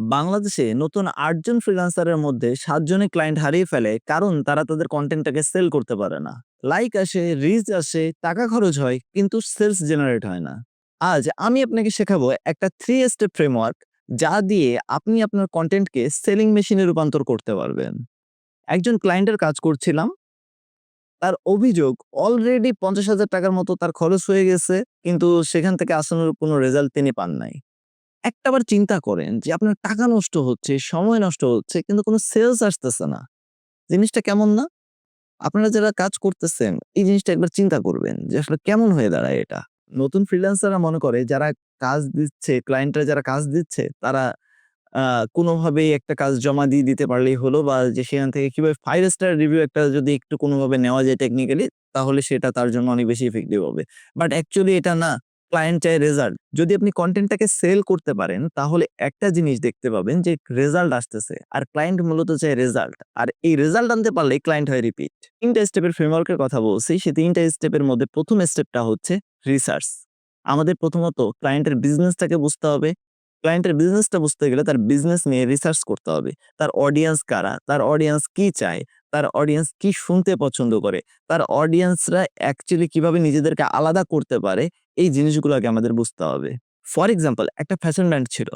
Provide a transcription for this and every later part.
বাংলাদেশে নতুন আটজন ফ্রিল্যান্সারের মধ্যে সাতজনই ক্লায়েন্ট হারিয়ে ফেলে কারণ তারা তাদের কন্টেন্টটাকে সেল করতে পারে না। লাইক আসে রিচ আসে, টাকা খরচ হয়, কিন্তু সেলস জেনারেট হয় না। আজ আমি আপনাকে শেখাবো একটা থ্রি স্টেপ ফ্রেমওয়ার্ক যা দিয়ে আপনি আপনার কন্টেন্টকে সেলিং মেশিনে রূপান্তর করতে পারবেন। একজন ক্লায়েন্টের কাজ করছিলাম, তার অভিযোগ অলরেডি পঞ্চাশ হাজার টাকার মতো তার খরচ হয়ে গেছে, কিন্তু সেখান থেকে আসানোর কোনো রেজাল্ট তিনি পান নাই। একটাবার চিন্তা করেন যে আপনার টাকা নষ্ট হচ্ছে সময় নষ্ট হচ্ছে কিন্তু কোনো সেলস আসতেছে না। জিনিসটা কেমন না? আপনারা যারা কাজ করতেছেন এই জিনিসটা একবার চিন্তা করবেন যে আসলে কেমন হয়ে দাঁড়ায় এটা? নতুন ফ্রিল্যান্সাররা মনে করে যারা কাজ দিচ্ছে ক্লায়েন্টরা যারা কাজ দিচ্ছে তারা আহ, কোনোভাবেই একটা কাজ জমা দিয়ে দিতে পারলেই হলো বা যে সেখান থেকে কীভাবে ফাইভ স্টার রিভিউ একটা যদি একটু কোনোভাবে নেওয়া যায় টেকনিক্যালি তাহলে সেটা তার জন্য অনেক বেশি ইফেক্টিভ হবে। বাট অ্যাকচুয়ালি এটা না। ক্লায়েন্ট চায় রেজাল্ট যদি আপনি কন্টেন্টটাকে সেল করতে পারেন, তাহলে একটা জিনিস দেখতে পাবেন যে রেজাল্ট আসতেছে। আর ক্লায়েন্ট মূলত চায় রেজাল্ট আর এই রেজাল্ট আনতে পারলে ক্লায়েন্ট হয় রিপিট তিনটা স্টেপের ফ্রেমওয়ার্কের কথা বলছি। সেই তিনটা স্টেপের মধ্যে প্রথম স্টেপটা হচ্ছে রিসার্চ আমাদের প্রথমত ক্লায়েন্টের বিজনেসটাকে বুঝতে হবে। ক্লায়েন্টের বিজনেসটা বুঝতে গেলে তার বিজনেস নিয়ে রিসার্চ করতে হবে। তার অডিয়েন্স কারা? তার অডিয়েন্স কি চায়? তার অডিয়েন্স কি শুনতে পছন্দ করে? তার অডিয়েন্সরা অ্যাকচুয়ালি কীভাবে নিজেদেরকে আলাদা করতে পারে? এই জিনিসগুলোকে আমাদের বুঝতে হবে। ফর এক্সাম্পল, একটা ফ্যাশন ব্র্যান্ড ছিল।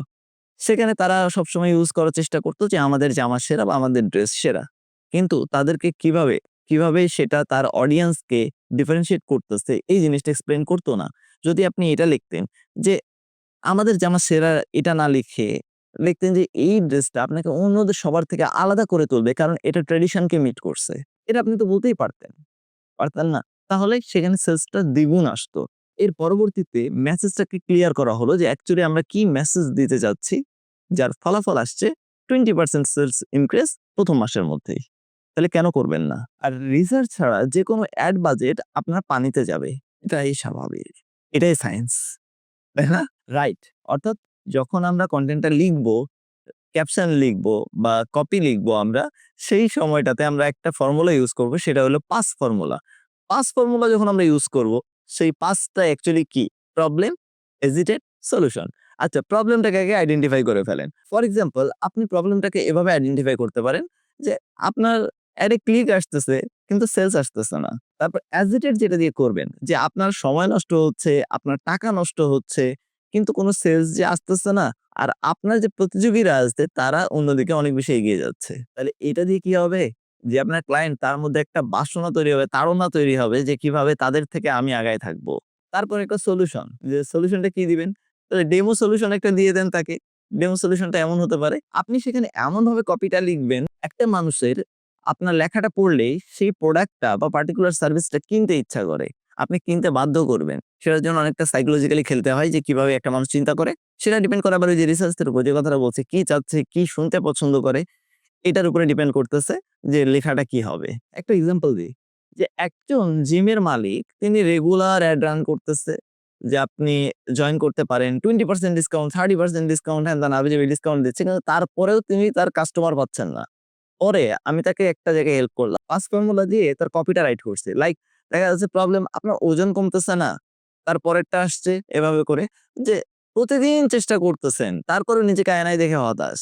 সেখানে তারা সবসময় ইউজ করার চেষ্টা করতো যে, আমাদের জামা সেরা বা আমাদের ড্রেস সেরা। কিন্তু তাদেরকে কীভাবে কীভাবে সেটা তার অডিয়েন্সকে ডিফারেন্সিয়েট করতেছে, এই জিনিসটা এক্সপ্লেন করতো না। যদি আপনি এটা লিখতেন যে, আমাদের জামা সেরা এটা না লিখে লিখতেন যে, এই ড্রেসটা আপনাকে অন্যদের সবার থেকে আলাদা করে তুলবে, কারণ এটা ট্রেডিশনকে মিট করছে। এটা আপনি তো বলতেই পারতেন। পারতেন না। তাহলে সেখানে সেলসটা দ্বিগুণ আসতো। এর পরবর্তীতে মেসেজটাকে ক্লিয়ার করা হলো যে অ্যাকচুয়ালি আমরা কি মেসেজ দিতে যাচ্ছি, যার ফলাফল আসছে টোয়েন্টি পার্সেন্ট সেলস ইনক্রিজ প্রথম মাসের মধ্যেই। তাহলে কেন করবেন না? আর রিসার্চ ছাড়া যে কোনো অ্যাড বাজেট আপনার পানিতে যাবে। এটাই স্বাভাবিক। এটাই সায়েন্স তাই না? রাইট অর্থাৎ যখন আমরা কন্টেন্টটা লিখব ক্যাপশন লিখব বা কপি লিখব আমরা, সেই সময়টাতে আমরা একটা ফর্মুলা ইউজ করব, সেটা হলো পাস ফর্মুলা পাস ফর্মুলা যখন আমরা ইউজ করব সেই পাসটা অ্যাকচুয়ালি কি? প্রবলেম এজিটেড সলিউশন আচ্ছা প্রবলেমটাকে আগে আইডেন্টিফাই করে ফেলেন। ফর এক্সাম্পল আপনি প্রবলেমটাকে এভাবে আইডেন্টিফাই করতে পারেন যে আপনার অ্যাডে ক্লিক আসতেছে, কিন্তু সেলস আসতেছে না। তারপর অ্যাজিটেড যেটা দিয়ে করবেন যে আপনার সময় নষ্ট হচ্ছে, আপনার টাকা নষ্ট হচ্ছে, কিন্তু কোনো সেলস যে আসতেছে না, আর আপনার যে প্রতিযোগীরা আসছে তারা অন্যদিকে অনেক বেশি এগিয়ে যাচ্ছে। তাহলে এটা দিয়ে কি হবে? যে আপনার ক্লায়েন্ট তার মধ্যে একটা বাসনা তৈরি হবে, তাড়না তৈরি হবে যে কীভাবে তাদের থেকে আমি আগায় থাকব। তারপর একটা সলিউশন যে সলিউশনটা কি দিবেন? তাহলে ডেমো সলিউশন একটা দিয়ে দেন তাকে। ডেমো সলিউশনটা এমন হতে পারে, আপনি সেখানে এমন ভাবে কপিটা লিখবেন, একটা মানুষের আপনার লেখাটা পড়লেই সেই প্রোডাক্টটা বা পার্টিকুলার সার্ভিসটা কিনতে ইচ্ছা করে। আপনি কিনতে বাধ্য করবেন। সেটার জন্য অনেকটা সাইকোলজিক্যালি খেলতে হয় যে কীভাবে একটা মানুষ চিন্তা করে। সেটা ডিপেন্ড করে আবার ওই যে রিসার্চের উপর যে কথাটা বলছে, কি চাচ্ছে, কি শুনতে পছন্দ করে। এটার উপরে ডিপেন্ড করতেছে যে লেখাটা কি হবে। একটা এক্সাম্পল দিই, যে একজন জিমের মালিক, তিনি রেগুলার অ্যাড রান করতেছে যে আপনি জয়েন করতে পারেন twenty percent discount thirty percent discount হ্যাঁ আবি ডিসকাউন্ট দিচ্ছে, কিন্তু তারপরেও তিনি তার কাস্টমার পাচ্ছেন না। পরে আমি তাকে একটা জায়গায় হেল্প করলাম। পাঁচ ফর্মুলা দিয়ে তার কপিটা রাইট করছে। লাইক দেখা যাচ্ছে প্রবলেম আপনার ওজন কমতেছে না তারপরেরটা আসছে, এভাবে করে। যে প্রতিদিন চেষ্টা করতেছেন তারপরে নিজেকে আয়নায় দেখে হতাশ।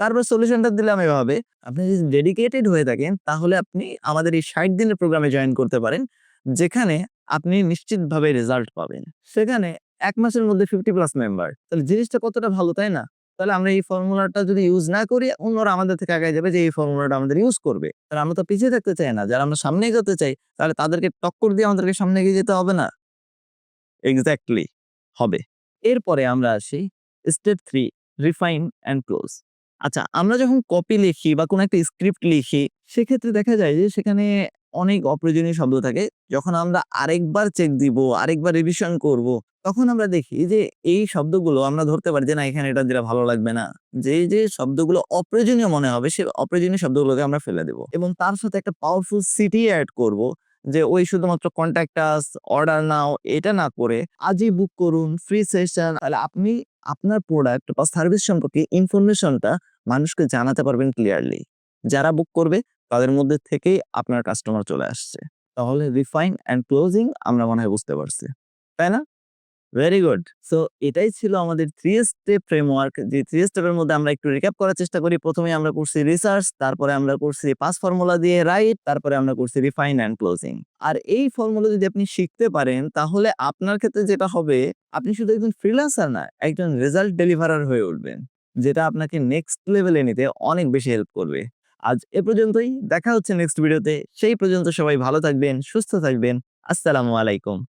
তারপর সলিউশনটা দিলাম এভাবে। আপনি যদি ডেডিকেটেড হয়ে থাকেন, তাহলে আপনি আমাদের এই ষাট দিনের প্রোগ্রামে জয়েন করতে পারেন, যেখানে আপনি নিশ্চিতভাবে রেজাল্ট পাবেন। সেখানে এক মাসের মধ্যে ফিফটি প্লাস মেম্বার তাহলে জিনিসটা কতটা ভালো, তাই না? তাহলে আমরা এই ফর্মুলাটা যদি ইউজ না করি, অন্যরা আমাদের থেকে আগে যাবে যে এই ফর্মুলাটা আমাদের ইউজ করবে। তাহলে আমরা তো পিছিয়ে থাকতে চাই না। যারা আমরা সামনে এগোতে চাই, তাহলে তাদেরকে টক্কর দিয়ে আমাদেরকে সামনে এগিয়ে যেতে হবে না? এক্স্যাক্টলি হবে। এরপরে আমরা আসি step three refine and close আচ্ছা আমরা যখন কপি লিখি বা কোনো একটা স্ক্রিপ্ট লিখি, সেক্ষেত্রে দেখা যায় যে সেখানে অনেক অপ্রয়োজনীয় শব্দ থাকে। যখন আমরা আরেকবার চেক দিব, আরেকবার রিভিশন করব, তখন আমরা দেখি যে এই শব্দগুলো আমরা ধরতে পারি যে না, এখানে এটা দিলে ভালো লাগবে না। যে যে শব্দগুলো অপ্রয়োজনীয় মনে হবে, সে অপ্রয়োজনীয় শব্দগুলোকে আমরা ফেলে দেব। এবং তার সাথে একটা পাওয়ারফুল সিটি অ্যাড করব যে, ওই শুধুমাত্র কন্ট্যাক্ট আস অর্ডার নাও এটা না করে আজই বুক করুন ফ্রি সেশন তাহলে আপনি আপনার প্রোডাক্ট বা সার্ভিস সম্পর্কে ইনফরমেশনটা মানুষকে জানাতে পারবেন ক্লিয়ারলি যারা বুক করবে, তাদের মধ্যে থেকেই আপনার কাস্টমার চলে আসছে। তাহলে রিফাইন অ্যান্ড ক্লোজিং আমরা মনে হয় বুঝতে পারছি। তাই না? ভেরি গুড সো এটাই ছিল আমাদের থ্রি স্টেপ ফ্রেমওয়ার্ক যে থ্রি স্টেপের মধ্যে আমরা একটু রিক্যাপ করার চেষ্টা করি। প্রথমে আমরা করছি রিসার্চ তারপরে আমরা করছি পাস ফর্মুলা দিয়ে রাইট তারপরে আমরা করছি রিফাইন অ্যান্ড ক্লোজিং আর এই ফর্মুলা যদি আপনি শিখতে পারেন, তাহলে আপনার ক্ষেত্রে যেটা হবে, আপনি শুধু একজন ফ্রিল্যান্সার না, একজন রেজাল্ট ডেলিভারার হয়ে উঠবেন, যেটা আপনাকে নেক্সট লেভেলে নিতে অনেক বেশি হেল্প করবে। আজ এ পর্যন্তই, দেখা হচ্ছে নেক্সট ভিডিওতে সেই পর্যন্ত সবাই ভালো থাকবেন, সুস্থ থাকবেন। আসসালামু আলাইকুম।